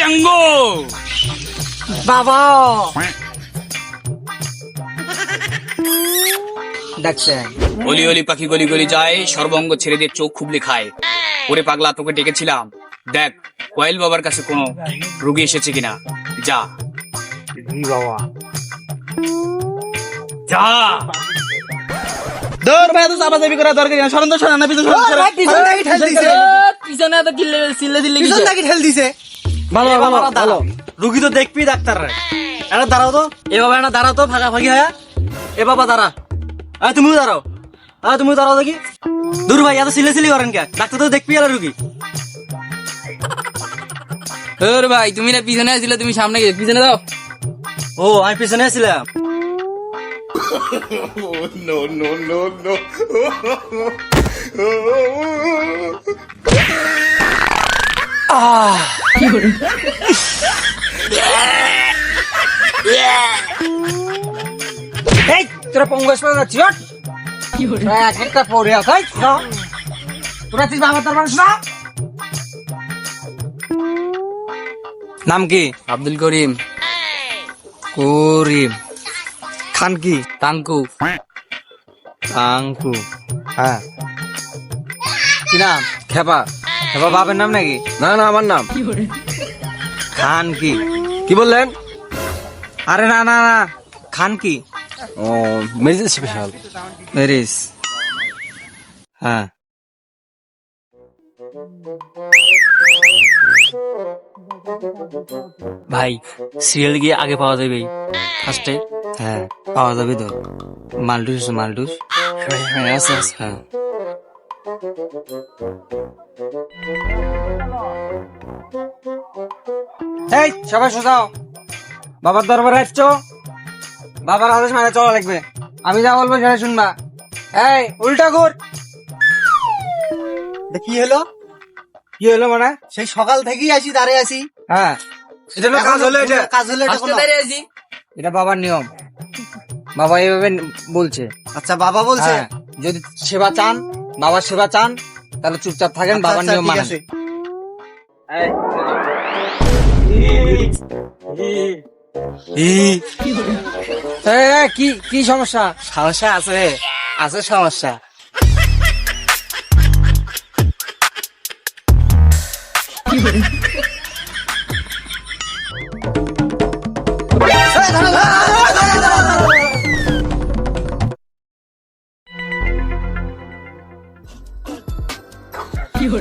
চেঙ্গু। বাবা। ডাকছে অলি অলি পাখি গলি গলি যায় সর্বঙ্গ ছেড়ে দিয়ে চোখ খুবলি খায়। ওরে পাগলা তোকে ডেকেছিলাম। দেখ কোয়েল বাবার কাছে কোনো রুগী এসেছে কিনা। যা। বাবা। যা। দৌড় ভাই এত চাপাচাপি করা দরকার নেই। সরন তো পিছন। পিছন থেকে ঠেল দিছে পিছনে। এত কিল্লে চিল্লে দিল্লে পিছন থেকে ঠেল দিছে? ভালো ভালো ভালো। রুগী তো দেখবি ডাক্তার। রে এটা দাঁড়াও তো। এ বাবা এটা দাঁড়াও তো ফাঁকা ফাঁকি হ্যাঁ। এ বাবা দাঁড়া। আরে তুমিও দাঁড়াও। আরে তুমিও দাঁড়াও দেখি। দূর ভাই এত সিলে সিলি করেন কে? ডাক্তার তো দেখবি আর রুগী। ওর ভাই তুমি না পিছনে আসছিলে তুমি সামনে গিয়ে পিছনে দাও। ও আমি পিছনে আছিলাম এই তোরা পঙ্গস পাওয়া যাচ্ছি এক একটা পড়ে আছে তোরা তুই বাবা তার মানুষ না নাম কি? আব্দুল করিম। করিম। খান কি? টাঙ্কু আঙ্কু হ্যাঁ। কি নাম? খেপা। খেপা বাপের নাম নাকি? না না আমার নাম। খান কি? কি বললেন? আরে না না না খান কি? ও মেডিসিন স্পেশাল মেরিস হ্যাঁ। ভাই সিরিয়াল গিয়ে আগে পাওয়া যাবে ফার্স্টে হ্যাঁ পাওয়া যাবে তো। মালডুস আছে, মালডুস হ্যাঁ আছে আছে। হ্যাঁ। এই সবাই সোজাও বাবার দরবারে আসছো বাবার আদেশ মানে চলা লাগবে। আমি যা বলব সেটা শুনবা। এই উল্টা ঘুর। কি হলো? কি হলো মানে? সেই সকাল থেকেই আসি দাঁড়িয়ে আছি। হ্যাঁ। এটা কাজ হলো এটা। কাজ হলো এটা দাঁড়িয়ে আছি। এটা বাবার নিয়ম। বাবা এইভাবে বলছে। আচ্ছা বাবা বলছে? হ্যাঁ। যদি সেবা চান বাবার সেবা চান তাহলে চুপচাপ থাকেন আচ্ছা, বাবার আচ্ছা, নিয়ম মানেন। কি কি সমস্যা? সমস্যা আছে আছে সমস্যা। কে চেঙ্গু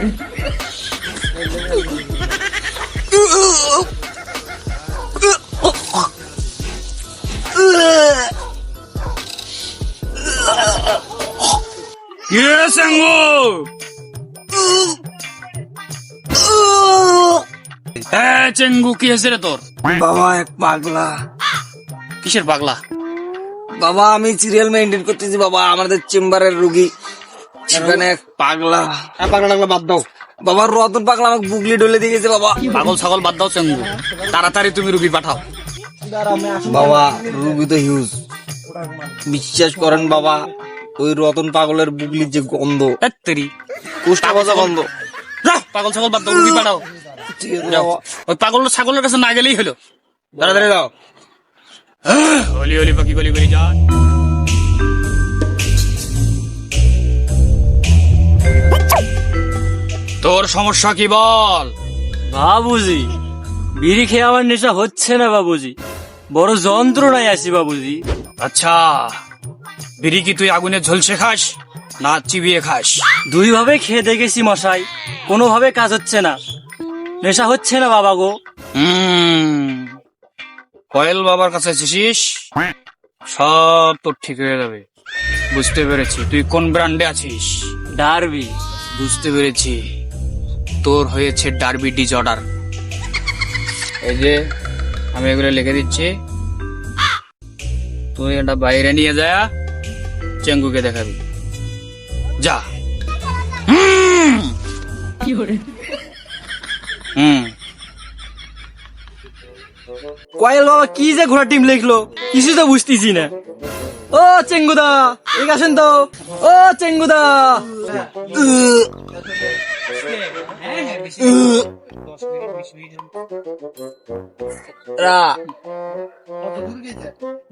এ চেঙ্গু কি হয়েছে রে তোর বাবা এক পাগলা কিসের পাগলা বাবা আমি সিরিয়াল মেনটেন করতেছি বাবা আমাদের চেম্বারের রুগী সেখানে পাগলা। হ্যাঁ, পাগলা টাগলা বাদ দাও। বাবা রতন পাগলা আমাকে বুগলি ডলে দিয়ে গেছে বাবা। পাগল ছাগল বাদ দাও চেঙ্গু। তাড়াতাড়ি তুমি রুগী পাঠাও। বাবা রুগী তো হিউজ বিশ্বাস করেন বাবা ওই রতন পাগলের বুগলির যে গন্ধ। তেরি কুষ্ঠ বাজা গন্ধ। পাগল ছাগল। বাদ দাও রুগী পাঠাও। ওই পাগল ছাগলের কাছে না গেলেই হলো। তাড়াতাড়ি যাও হলি হলি পাখি গলি গলি যা তোর সমস্যা কি বল? বাবুজি বিড়ি খেয়ে আমার নেশা হচ্ছে না বাবুজি। বড় যন্ত্রণায় আছি বাবুজি। আচ্ছা বিড়ি কি তুই আগুনে ঝলসে খাস না চিবিয়ে খাস? দুই ভাবে খেয়ে দেখেছি মশাই কোনোভাবে কাজ হচ্ছে না। নেশা হচ্ছে না বাবা গো। হুম কয়েল বাবার কাছে এসেছিস? সব তোর ঠিক হয়ে যাবে। বুঝতে পেরেছি। তুই কোন ব্র্যান্ডে আছিস? ডারবি। বুঝতে পেরেছি। তোর হয়েছে ডার্বি ডিজঅর্ডার এই যে, আমি এগুলো লিখে দিচ্ছি। তুই এটা বাইরে নিয়ে যা, চেঙ্গুকে দেখাবি। যা। হুম। কয়েল বাবা, কি যে ঘোড়া টিম লিখলো? কিছু তো বুঝতেছি না। ও, চেঙ্গুদা ঠিক আছেন তো। ও, চেঙ্গুদা।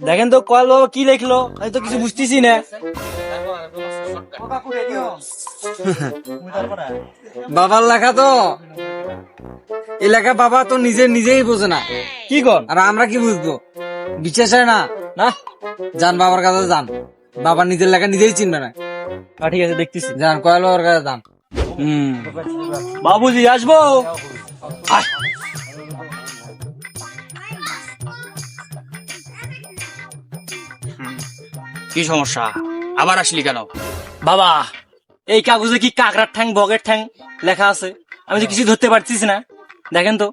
দেখেন তো কয়েল বাবা কি লিখলো? আমি তো কিছু বুঝতেছি না। বাবার লেখা তো। এই লেখা বাবা তো নিজে নিজেই বোঝে না। কি কর? আর আমরা কি বুঝব? বিশ্বাস হয় না? না? যান বাবার কাছে যান। বাবা নিজের লেখা নিজেই চিনবে না। ঠিক আছে দেখতেছি। যান কয়েল বাবার কাছে যান। বাবুজি, আসব? কি সমস্যা? আবার আসলি কেন? বাবা, এই কাগজে কি কাকড়ার ঠ্যাং, বগের ঠ্যাং লেখা আছে? আমি তো কিছু ধরতে পারছিস না। দেখেন তো।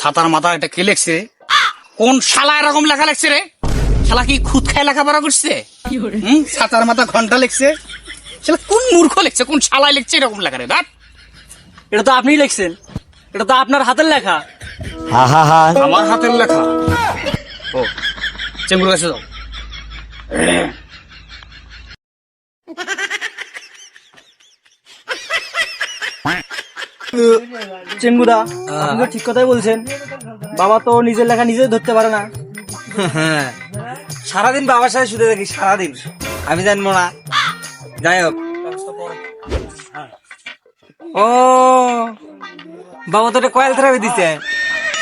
সাতার মাথা এটা কে লেখছে? রে? কোন শালা এরকম লেখা লেখছে রে? শালা কি খুদ খায় লেখাপড়া করছে? হুম? সাতার মাথা ঘণ্টা লেখছে। শালা কোন মূর্খ লেখছে? কোন শালায় লিখছে এরকম লেখা রে? দাঁত এটা তো আপনিই লিখছেন। এটা তো আপনার হাতের লেখা। হা হা হা। আমার হাতের লেখা। ও চেঙ্গুর কাছে যাও। চেঙ্গুদা আপনি তো ঠিক কথাই বলছেন। বাবা তো নিজের লেখা নিজেই ধরতে পারে না। হ্যাঁ। সারাদিন বাবার সাথে শুতে থাকি সারাদিন। আমি জানব না। যাই হোক। ও বাবা তো একটা কয়েল থেরাপি দিছে।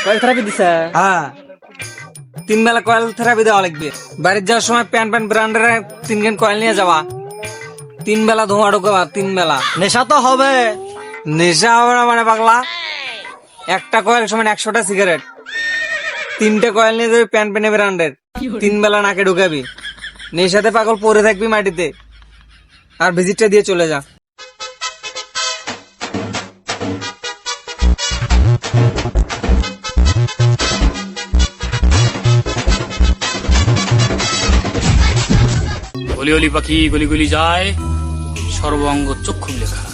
কয়েল থেরাপি দিছে? হ্যাঁ। তিন বেলা কয়েল থেরাপি দেওয়া লাগবে। বাড়ির যাওয়ার সময় প্যান প্যান ব্র্যান্ডের তিন খান কয়েল নিয়ে যাওয়া তিন বেলা ধোঁয়া ঢোকাবা তিন বেলা। নেশা তো হবে। নেশা হবে না মানে পাগলা। একটা কয়েল সমান একশোটা সিগারেট তিনটে কয়েল নিয়ে যাবি প্যান প্যানে ব্র্যান্ডের তিন বেলা নাকে ঢুকাবি। নেশাতে পাগল পরে থাকবি মাটিতে। আর ভিজিটটা দিয়ে চলে যা। গলি গলি পাখি গলি গলি যায়, সর্বাঙ্গ চক্ষু লেখা।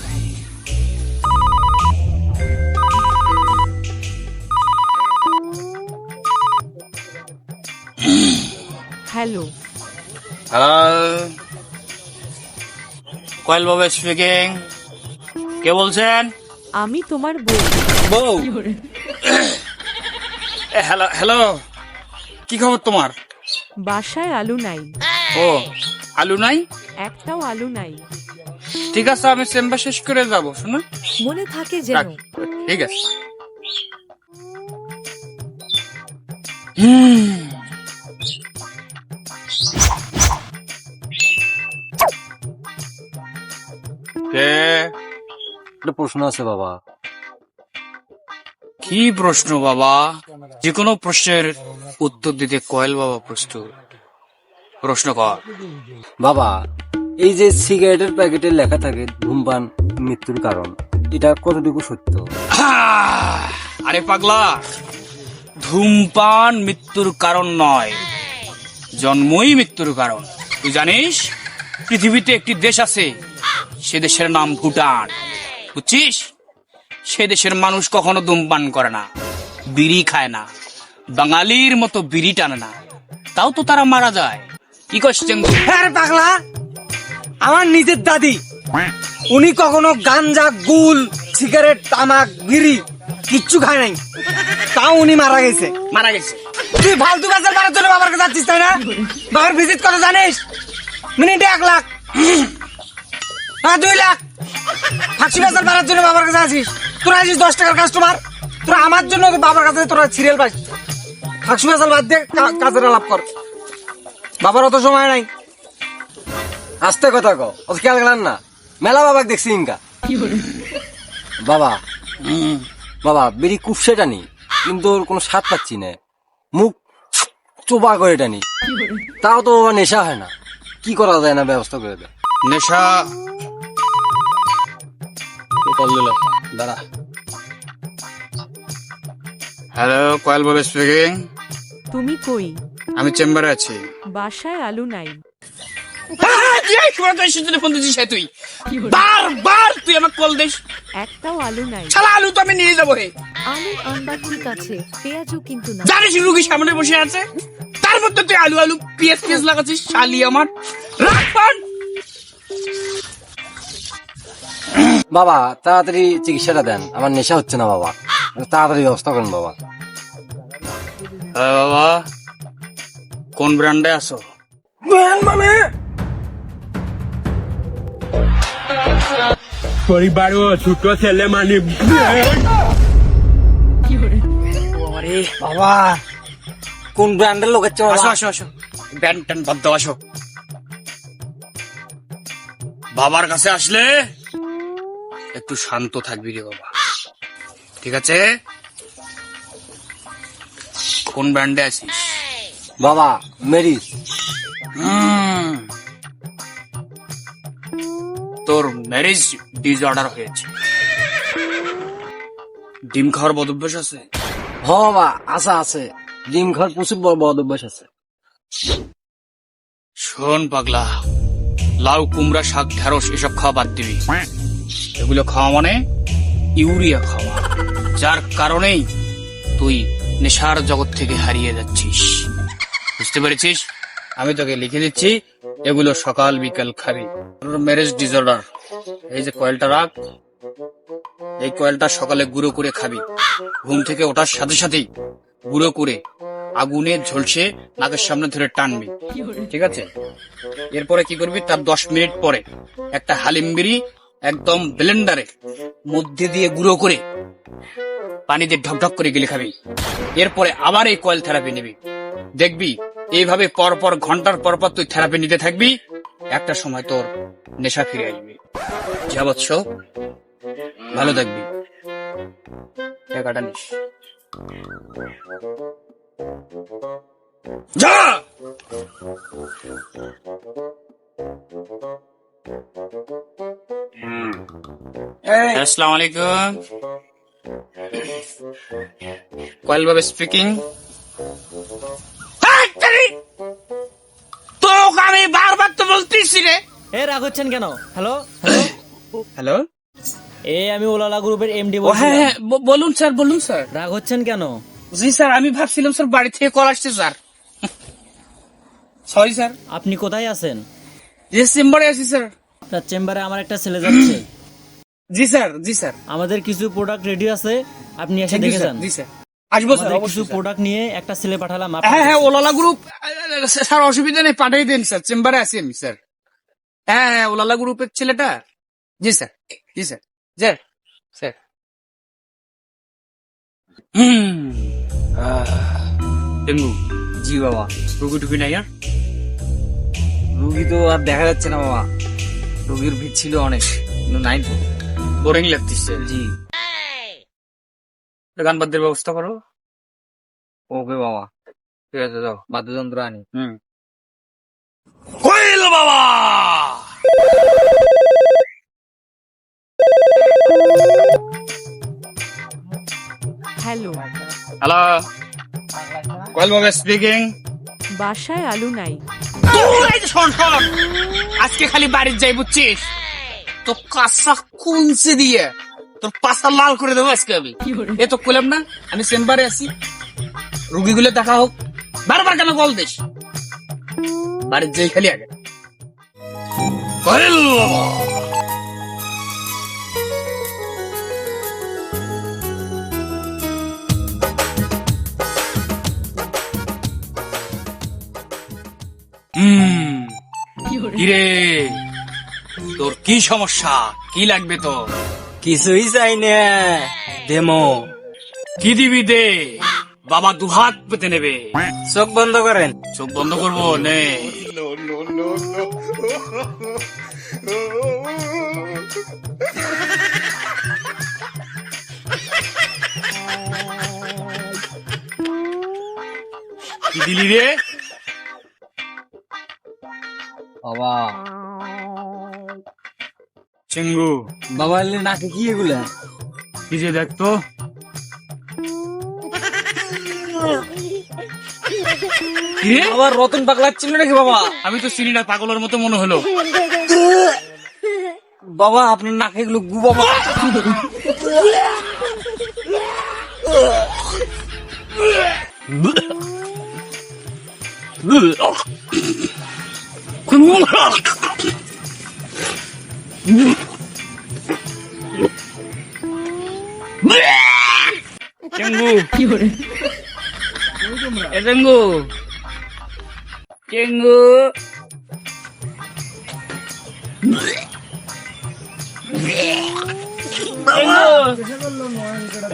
হ্যালো হ্যালো কয়েল বাবা স্পিকিং কে বলছেন? আমি তোমার বউ। বউ? হ্যালো হ্যালো কি খবর তোমার? বাসায় আলু নাই। ও আলু নাই? একটাও আলু নাই। ঠিক আছে আমি চেম্বার শেষ করে যাব শোনো। মনে থাকে। যেন। ঠিক আছে। হুম। একটা প্রশ্ন আছে বাবা। কি প্রশ্ন বাবা? যে কোনো প্রশ্নের উত্তর দিতে কয়েল বাবা প্রস্তুত। প্রশ্ন কর। বাবা এই যে সিগারেটের প্যাকেটে লেখা থাকে ধূমপান মৃত্যুর কারণ এটা কতটুকু সত্য? আরে পাগলা ধূমপান মৃত্যুর কারণ নয় জন্মই মৃত্যুর কারণ। তুই জানিস পৃথিবীতে একটি দেশ আছে সে দেশের নাম ভুটান। বুঝছিস? সে দেশের মানুষ কখনো ধূমপান করে না বিড়ি খায় না বাঙালির মতো বিড়ি টানে না। তাও তো তারা মারা যায়। কি করছেন? আরে পাগলা আমার নিজের দাদি। উনি কখনো গাঞ্জা গুল সিগারেট তামাক বিড়ি কিচ্ছু খায় নাই। তাও উনি মারা গেছে। মারা গেছে। তুই ফালতু কাজের বাড়ার জন্য বাবার কাছে যাচ্ছিস তাই না? বাবার ভিজিট কত জানিস? মিনিটে এক লাখ। হ্যাঁ দুই ফাঁসি বাজার বাড়ার জন্য বাবার কাছে আসিস। তোরা আসিস দশ টাকার কাস্টমার তোরা আমার জন্য বাবার কাছে তোরা সিরিয়াল পাস? ফাঁসি বাজার বাদ দিয়ে কা- কাজের লাভ কর। বাবার অত সময় নাই। আস্তে কথা কও, অত খেয়াল গেলাম না। মেলা বাবা দেখছি ইনকা। বাবা বাবা, বেরি কুপসে টানি, কিন্তু ওর কোনো স্বাদ পাচ্ছি না। মুখ চোপা করে টানি। তাও তো বাবা নেশা হয় না। কি করা যায় না ব্যবস্থা করে দে। নেশা কে কল দিল। দাঁড়া। হ্যালো কয়েল বাবা স্পিকিং তুমি কই? আমি চেম্বারে আছি। বাসায় আলু নাই। ফোন দিচ্ছিস তুই বার বার তুই। আমাকে কল দিস। একটাও আলু নাই। শালা আলু তো আমি নিয়ে যাব রে আলু আনবার ঠিক আছে পেঁয়াজও কিন্তু না জানিস রুগী সামনে বসে আছে? তার মধ্যে তুই আলু আলু পেঁয়াজ পেঁয়াজ লাগাচ্ছিস শালি আমার। রাখ। বাবা তাড়াতাড়ি চিকিৎসাটা দেন। আমার নেশা হচ্ছে না বাবা। তাড়াতাড়ি ব্যবস্থা করেন বাবা। হ্যাঁ বাবা। কোন ব্র্যান্ডে আছো? পরিবারও ছোট ছেলে মানে বাবা কোন ব্র্যান্ডের লোক হচ্ছে আসো আসো আসো। ব্যান্ড ট্যান্ড বাদ দাও আসো। বাবার কাছে আসলে একটু শান্ত থাকবি রে বাবা। ঠিক আছে? কোন ব্র্যান্ডে আছিস? বাবা মেরি। তোর ম্যারেজ ডিসঅর্ডার হয়েছে। ডিম খাওয়ার বদ অভ্যাস আছে? হ বাবা আশা আছে। ডিম খাওয়ার প্রচুর বড় বড় অভ্যাস আছে। শোন পাগলা লাউ কুমড়া শাক ঢেঁড়স এসব খাওয়া বাদ দিবি। এগুলো খাওয়া মানে ইউরিয়া খাওয়া। যার কারণেই তুই নেশার জগৎ থেকে হারিয়ে যাচ্ছিস। বুঝতে পেরেছিস? আমি তোকে লিখে দিচ্ছি, এগুলো সকাল, বিকাল খাবি। ম্যারেজ ডিসঅর্ডার এই যে কয়েলটা রাখ। এই কয়েলটা সকালে গুঁড়ো করে খাবি। ঘুম থেকে ওঠার সাথে সাথেই গুঁড়ো করে আগুনে ঝলসে নাকের সামনে ধরে টানবি। ঠিক আছে? এরপরে কি করবি? তার দশ মিনিট পরে একটা হালিম বিড়ি একদম ব্লেন্ডারে, মধ্যে দিয়ে গুঁড়ো করে পানি পানিতে ঢকঢক করে গিলে খাবি। এরপরে আবার এই কয়েল থেরাপি নিবি। দেখবি, এইভাবে পর পর ঘণ্টার পর পর তুই থেরাপি নিতে থাকবি, একটা সময় তোর নেশা ফিরে আসবে। যাবৎস ভালো থাকবি। টাকাটা নিস। যা! আসসালামু আলাইকুম কয়েল বাবা স্পিকিং তোকে আমি বারবার তো বলতেছি রে। এ রাগ হচ্ছেন কেন? হ্যালো হ্যালো হ্যালো এ আমি ওলালা গ্রুপের এমডি ও হ্যাঁ হ্যাঁ বলুন স্যার বলুন স্যার। রাগ হচ্ছেন কেন? জি স্যার আমি ভাবছিলাম স্যার বাড়ি থেকে কল আসছে স্যার। Sorry sir. আপনি কোথায় আছেন? জি চেম্বারে আছি স্যার তার চেম্বারে আমার একটা ছেলে যাচ্ছে। জি স্যার জি স্যার। আমাদের কিছু প্রোডাক্ট রেডি আছে আপনি এসে দেখে যান। জি স্যার। আসব স্যার কিছু প্রোডাক্ট নিয়ে একটা ছেলে পাঠালাম হ্যাঁ হ্যাঁ। ওলালা গ্রুপ স্যার অসুবিধা নেই পাঠিয়ে দিন স্যার চেম্বারে আছি আমি স্যার। হ্যাঁ হ্যাঁ ওলালা গ্রুপের ছেলেটা। জি স্যার জি স্যার স্যার হুম ডেঙ্গু জি বাবা রুগী টুকি নাই আর রুগী তো আর দেখা যাচ্ছে না বাবা। রুগীর ভিড় ছিল অনেক কিন্তু নাই তো। বোরিং লাগতেছে। জি। গান বাদ্যের ব্যবস্থা করো। ওকে বাবা। ঠিক আছে যাও। বাদ্যযন্ত্র আনি। হুম। কইল বাবা! হ্যালো। হ্যালো কয়েল বাবা স্পিকিং বাসায় আলু নাই। শোন শোন। আজকে খালি বাড়ির যাই বুঝছিস? তো কাঁচা কুঞ্চে দিয়ে তোর পাশা লাল করে দেবো আজকে আমি। এ তো করলাম না আমি চেম্বারে আছি। রুগীগুলো দেখা হোক। বারবার কেন বল দিস? বাড়ির যাই খালি আগে। হুম। কিরে তোর কি সমস্যা? কি লাগবে তো কিছুই চাই না। ডেমো কি দিবি দে? বাবা দুহাত পেতে নেবে। চোখ বন্ধ করেন। চোখ বন্ধ করব? নে। কি দিলি রে? বাবা। চিঙ্গু। বাবা এলে নাকে কি এগুলা? কি যে দেখতো আবার রতন পাগলা ছিল নাকি বাবা? আমি তো চিনি না পাগলের মতো মনে হলো। বাবা আপনার নাকে এগুলো গু বাবা। চেঙ্গু এ চেঙ্গু চেঙ্গু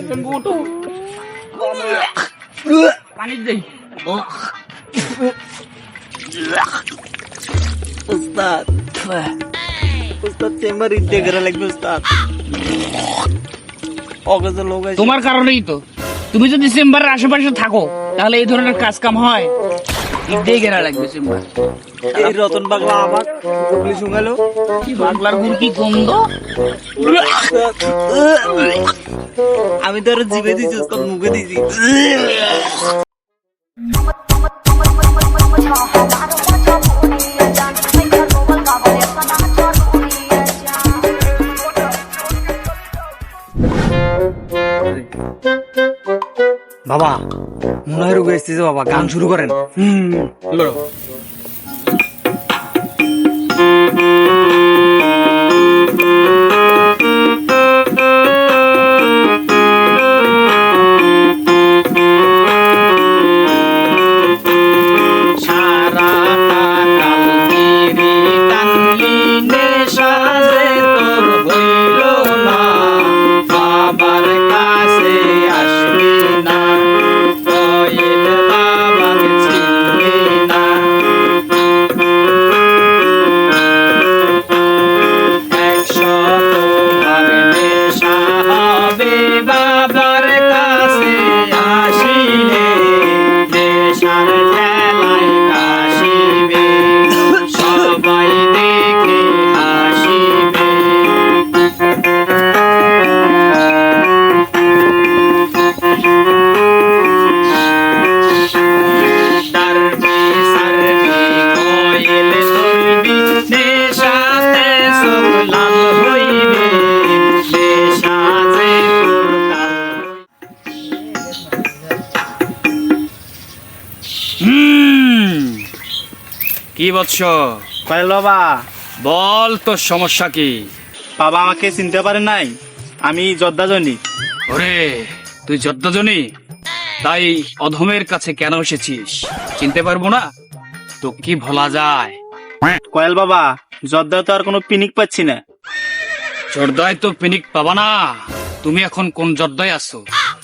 চেঙ্গু উঠো পানি দেই উস্তাদ উস্তাদ চেম্বার করে লাগবে উস্তাদ অগজ লোক আছে। তোমার কারণেই তো। তুমি যদি চেম্বারের আশেপাশে থাকো তাহলে এই ধরনের কাজ কাম হয়। ঈদে গেরা লাগবে চেম্বার এই রতন পাগলা আমার শুঙ্গালো পাগলার গুড় কি গন্ধ? আমি তো আরও জিভে দিছি উস্তাদ মুখে দিছি। বাবা মনে হয় রোগ এসেছে বাবা গান শুরু করেন। লড়ো। হুম। কি বৎস কয়েল বাবা বল তোর সমস্যা কি? বাবা আমাকে চিনতে পারে নাই। আমি জর্দা জনি ওরে তুই যদ্দজনী তাই অধমের কাছে কেন এসেছিস? চিনতে পারব না? তো কি ভোলা যায়? কয়েল বাবা জর্দা তো আর কোনো পিনিক পাচ্ছি না। জর্দায় তো পিনিক পাবা না। তুমি এখন কোন জর্দায় আছো?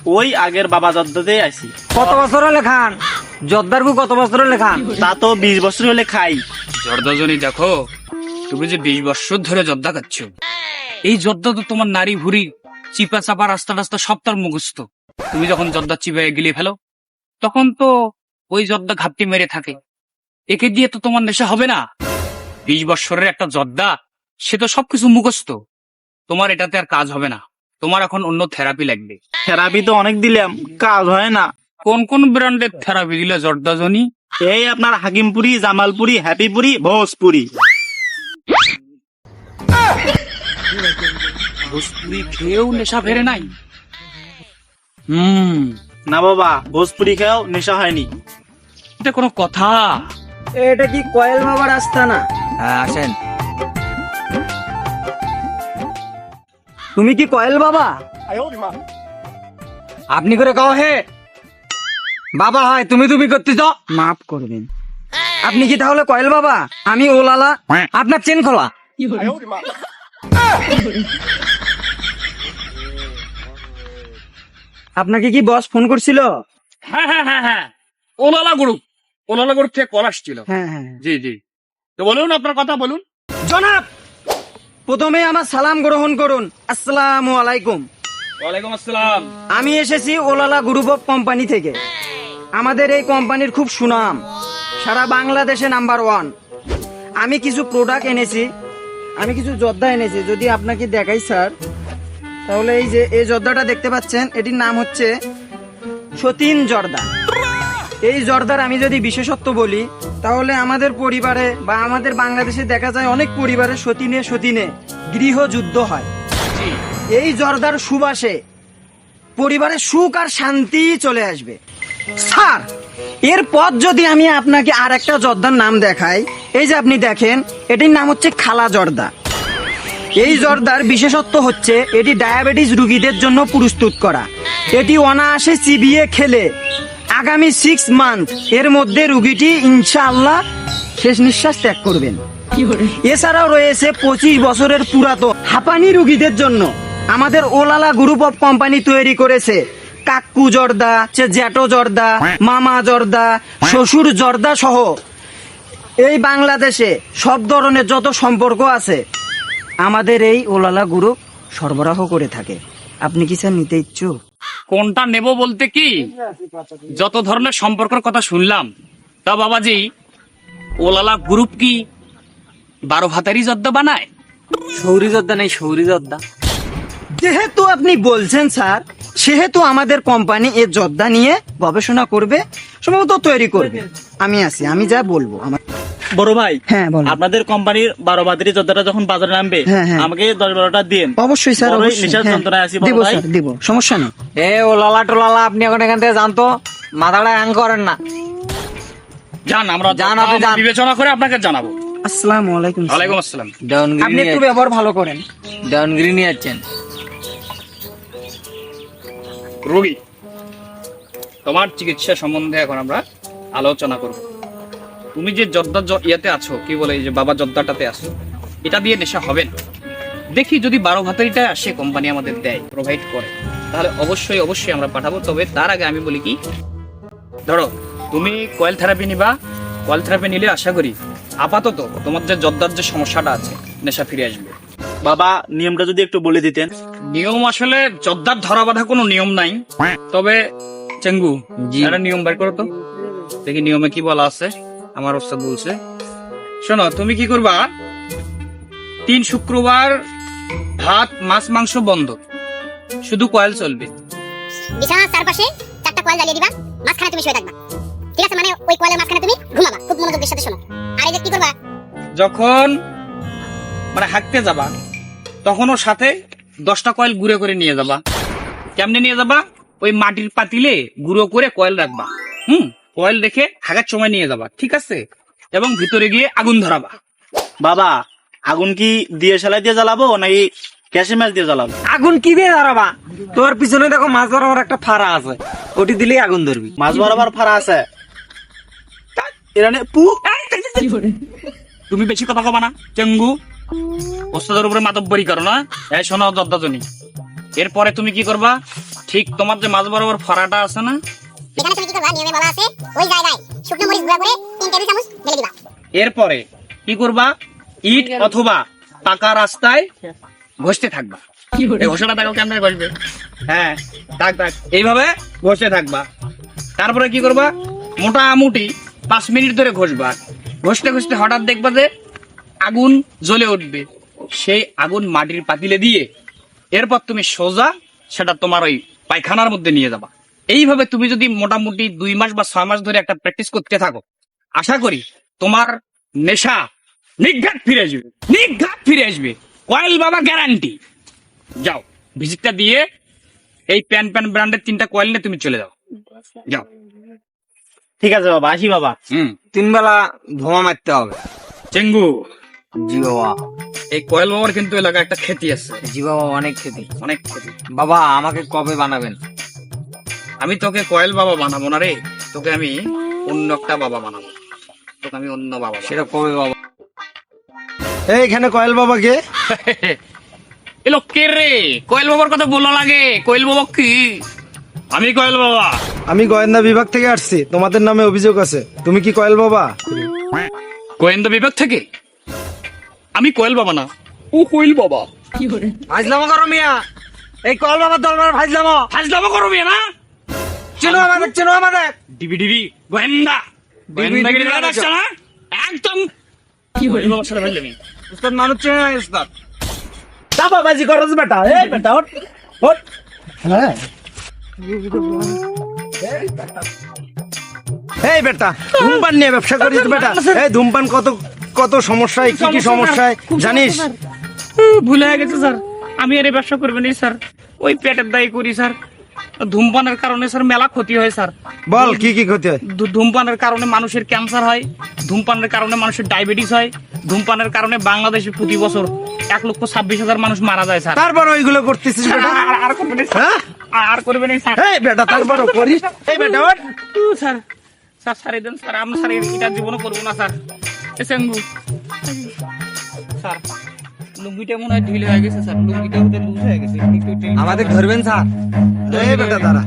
ওই আগের বাবা জর্দাতে আছি। কত বছর হলে খান? জর্দার গু কত বছর হলে খান? তা তো বিশ বছর হলে খাই। জর্দাজনী দেখো তুমি যে বিশ বছর ধরে জর্দা খাচ্ছ। এই জর্দা তো তোমার নারী ভুরি চিপা চাপা রাস্তা রাস্তা সব তার মুখস্থ। তুমি যখন জর্দা চিপায় গিলে ফেলো তখন তো ওই জর্দা ঘাপটি মেরে থাকে। একে দিয়ে তো তোমার নেশা হবে না। বিশ বছরের একটা জর্দা সে তো সবকিছু মুখস্থ। তোমার এটাতে আর কাজ হবে না। তোমার এখন অন্য থেরাপি লাগবে। থেরাপি তো অনেক দিলাম কাজ হয় না। কোন কোন ব্র্যান্ডের থেরাপি দিলে জর্দাজনী? এই আপনার হাকিমপুরি জামালপুরি হ্যাপিপুরি ভোজপুরি। ভোজপুরি খেয়েও নেশা ফেরে নাই। হুম। না বাবা ভোজপুরি খেয়েও নেশা হয়নি। এটা কোনো কথা? এটা কি কয়েল বাবার রাস্তা না? হ্যাঁ আসেন। তুমি কি কয়েল বাবা? আপনি করে কও হে। বাবা হয় তুমি তুমি করতেছ? মাফ করবেন। আপনি কি তাহলে কয়েল বাবা? আমি ওলালা। আপনার চেন খোলা। আপনাকে কি বস ফোন করছিল? হ্যাঁ হ্যাঁ হ্যাঁ হ্যাঁ। ওলালা গ্রুপ ওলালা গ্রুপ থেকে কল আসছিল। হ্যাঁ হ্যাঁ জি জি। তো বলুন আপনার কথা বলুন। জনাব প্রথমে আমার সালাম গ্রহণ করুন। আসসালামু আলাইকুম। ওয়ালাইকুম আসসালাম। আমি এসেছি ওলালা গ্রুপ অফ কোম্পানি থেকে। আমাদের এই কোম্পানির খুব সুনাম। সারা বাংলাদেশে নাম্বার ওয়ান। আমি কিছু প্রোডাক্ট এনেছি, আমি কিছু জর্দা এনেছি, যদি আপনাকে দেখাই, স্যার। তাহলে এই যে, এই জর্দাটা দেখতে পাচ্ছেন, এটির নাম হচ্ছে সতীন জর্দা। এই জর্দার আমি যদি বিশেষত্ব বলি, তাহলে আমাদের পরিবারে বা আমাদের বাংলাদেশে দেখা যায় অনেক পরিবারে সতীনে সতীনে গৃহযুদ্ধ হয়। এই জর্দার সুবাসে পরিবারে সুখ আর শান্তি চলে আসবে। স্যার এরপর যদি আমি আপনাকে আর একটা জর্দার নাম দেখাই এই যে আপনি দেখেন এটির নাম হচ্ছে খালা জর্দা। এই জর্দার বিশেষত্ব হচ্ছে এটি ডায়াবেটিস রুগীদের জন্য প্রস্তুত করা। এটি অনায়াসে চিবিয়ে খেলে আগামী সিক্স মান্থ এর মধ্যে রুগীটি ইনশাআল্লাহ শেষ নিঃশ্বাস ত্যাগ করবেন। এছাড়াও রয়েছে পঁচিশ বছরের পুরাতন হাঁপানি রুগীদের জন্য আমাদের ওলালা গ্রুপ অফ কোম্পানি তৈরি করেছে। কাক্কু জর্দা জ্যাটো জর্দা মামা জর্দা শ্বশুর জর্দা সহ এই বাংলাদেশে সব ধরনের যত সম্পর্ক আছে আমাদের এই ওলালা গ্রুপ সরবরাহ করে থাকে। আপনি কি স্যার নিতে ইচ্ছুক? কোনটা নেব বলতে কি? যত ধরনের সম্পর্কের কথা শুনলাম তা বাবাজি ওলালা গ্রুপ কি বারো ভাতারি জর্দা বানায়? সৌরি যোদ্ধা নেই সৌরি যোদ্ধা যেহেতু আপনি বলছেন স্যার সেহেতু আমাদের কোম্পানি এ যোদ্ধা নিয়ে গবেষণা করবে সম্ভবত তৈরি করবে। আমি আছি আমি যা বলব আমার বড় ভাই হ্যাঁ বলো। আপনাদের কোম্পানির বারো বাতিরি যোদ্ধাটা যখন বাজারে নামবে হ্যাঁ, হ্যাঁ। আমাকে দশ বারোটা দিন অবশ্যই স্যার বড়ই অবশ্যই। নেশার যন্ত্রণায় আছি দিব স্যার দিব সমস্যা নেই। এ ও লালা টোলালা আপনি এখন এখান থেকে জানতো মাথাটা হ্যাং করেন না। যান আমরা যান, আপনি যান। বিবেচনা করে আপনাকে জানাব। আসসালামু আলাইকুম। ওয়ালাইকুম আসসালাম। আপনি ডাউনগিরি একটু ব্যবহার ভালো করেন। ডাউনগিরি নিয়ে যাচ্ছেন। রোগী। তোমার চিকিৎসা সম্বন্ধে এখন আমরা আলোচনা করব। তুমি যে জর্দার জ- ইয়েতে আছো, কি বলে এই যে বাবা জর্দাটাতে আছো, এটা দিয়ে নেশা হবে না। দেখি যদি বারো ভাতারিটা সে কোম্পানি আমাদের দেয় প্রোভাইড করে, তাহলে অবশ্যই অবশ্যই আমরা পাঠাবো। তবে তার আগে আমি বলি কি, ধরো, তুমি কয়েল থেরাপি নিবা কয়েল থেরাপি নিলে আশা করি আপাতত তোমার যে জর্দার যে সমস্যাটা আছে, নেশা ফিরে আসবে। বাবা নিয়মটা যদি একটু বলে দিতেন। নিয়ম আসলে জর্দার ধরা বাঁধা কোনো নিয়ম নাই। তবে চেঙ্গু জি। একটা নিয়ম বের করো তো। দেখি নিয়মে কি বলা আছে। আমার ওস্তাদ বলছে। শোনো তুমি কি করবা? তিন শুক্রবার ভাত মাছ মাংস বন্ধ। শুধু কয়েল চলবে। বিছানার চারপাশে চারটা কয়েল জ্বালিয়ে দিবা। মাঝখানে তুমি শুয়ে থাকবা। ঠিক আছে মানে ওই কয়েলের মাঝখানে তুমি ঘুমাবা। খুব মনোযোগের সাথে শোনো। আর এই যে কি করবা? যখন মানে হাঁকতে যাবা তখন ওর সাথে দশটা কয়েল গুঁড়ো করে নিয়ে যাবা। কেমনে নিয়ে যাবা? ওই মাটির পাতিলে গুঁড়ো করে কয়েল রাখবা। হুম? কয়েল রেখে হাগার সময় নিয়ে যাবা ঠিক আছে? এবং ভিতরে গিয়ে আগুন ধরাবা। বাবা আগুন কি দিয়ে সেলাই দিয়ে জ্বালাবো নাকি ক্যাশে ম্যাচ দিয়ে জ্বালাবো? আগুন কি দিয়ে দাঁড়াবা তোর পিছনে দেখো মাছ ধরাবার একটা ফাড়া আছে। ওটি দিলেই আগুন ধরবি। মাছ বরাবর ফাড়া আছে? এরানে পু তুমি বেশি কথা কবা না। চেঙ্গু ওস্তাদের উপরে মাতব্বরি করো না। এই শোনো দদ্দাজনী। এরপরে তুমি কি করবা? ঠিক তোমার যে মাঝ বরাবর ফরাটা আছে না এখানে তুমি কি করবা? নিয়মে বলা আছে ওই জায়গায় শুকনো মরিচ গুঁড়া করে তিন টেবিল চামচ ঢেলে দিবা। এরপরে কি করবা? ইট অথবা পাকা রাস্তায় ঘষতে থাকবা। এই ঘষাটা দেখো কেমন ঘষবে। হ্যাঁ থাক থাক। এইভাবে ঘষতে থাকবা। তারপরে কি করবা? মোটা মোটামুটি পাঁচ মিনিট ধরে ঘষবা। ঘষতে ঘষতে হঠাৎ দেখবা যে আগুন জ্বলে উঠবে। সেই আগুন মাটির পাতিলে দিয়ে এরপর তুমি সোজা সেটা তোমার ওই পায়খানার মধ্যে নিয়ে যাবা। এইভাবে তুমি যদি মোটামুটি দুই মাস বা ছয় মাস ধরে একটা প্র্যাকটিস করতে থাকো আশা করি তোমার নেশা নিঘাত ফিরে আসবে। নিঘাত ফিরে আসবে। কয়েল বাবা গ্যারান্টি যাও ভিজিটটা দিয়ে এই প্যান প্যান ব্র্যান্ডের তিনটা কয়েল নিয়ে তুমি চলে যাও। যাও। ঠিক আছে বাবা আসি বাবা। হুম। তিন বেলা ধোঁয়া মারতে হবে। চেঙ্গু। জি বাবা। এই কয়েল বাবার কিন্তু এলাকায় একটা খ্যাতি আছে। জি বাবা অনেক খেতে। অনেক খ্যাতি বাবা আমাকে কবে বানাবেন? আমি তোকে কয়েল বাবা বানাবো না রে? তোকে আমি অন্য একটা বাবা বানাবো। তোকে আমি অন্য বাবা সেটা কবে বাবা? এইখানে কয়েল বাবাকে এলো কে রে? কোয়েল বাবার কথা বলা লাগে। কোয়েল বাবা কি? আমি কোয়েল বাবা। আমি গোয়েন্দা বিভাগ থেকে আসছি। তোমাদের নামে অভিযোগ আছে। তুমি কি কয়েল বাবা? গোয়েন্দা বিভাগ থেকে? আমি কোয়েল বাবা না। ও কোয়েল বাবা। ফাজলামো করো মিয়া। এই কল বাবা দলবার ফাজলামো। হাজলামা করো মেয়ে না। চেনো আমাদের চেনো আমাদের। ডিবি ডিবি গোয়েন্দা। গোয়েন্দাগিরি ডাকছে না? একদম। কোয়েল বাবার সাথে ফাজলামি। উস্তাদ মানুষ চেনে না উস্তাদ। চাপাবাজি করছ বেটা। এই বেটা ওঠ। ওঠ। হ্যাঁ। এই বেটা ধূমপান নিয়ে ব্যবসা করিস বেটা। এই ধূমপান কত কত সমস্যায় কি কি সমস্যায় জানিস? ভুলে গেছে স্যার। আমি আর এই ব্যবসা করবেন স্যার। ওই পেটের দায়ী করি স্যার। ধূমপানের কারণে স্যার মেলা ক্ষতি হয় স্যার। বল কি কি ক্ষতি হয়? ধূমপানের কারণে মানুষের ক্যান্সার হয় ধূমপানের কারণে মানুষের ডায়াবেটিস হয় ধূমপানের কারণে বাংলাদেশে প্রতি বছর এক লক্ষ ছাব্বিশ হাজার মানুষ মারা যায় স্যার। তারপর ওইগুলো করতেছিস আর- আর করবেন হ্যাঁ? আর করবেন স্যার। এই বেটা তারপর করিস? এই বেটা স্যার স্যার স্যার দেন স্যার। আমি স্যার এটা জীবনও করব না স্যার। এ সেঙ্গু স্যার লুঙ্গিটা মনে হয় ঢিলে হয়ে গেছে স্যার লুঙ্গিটা ওদের লুজ হয়ে গেছে একটু ঢিলে- আমাদের ধরবেন স্যার এই বেটা দাঁড়া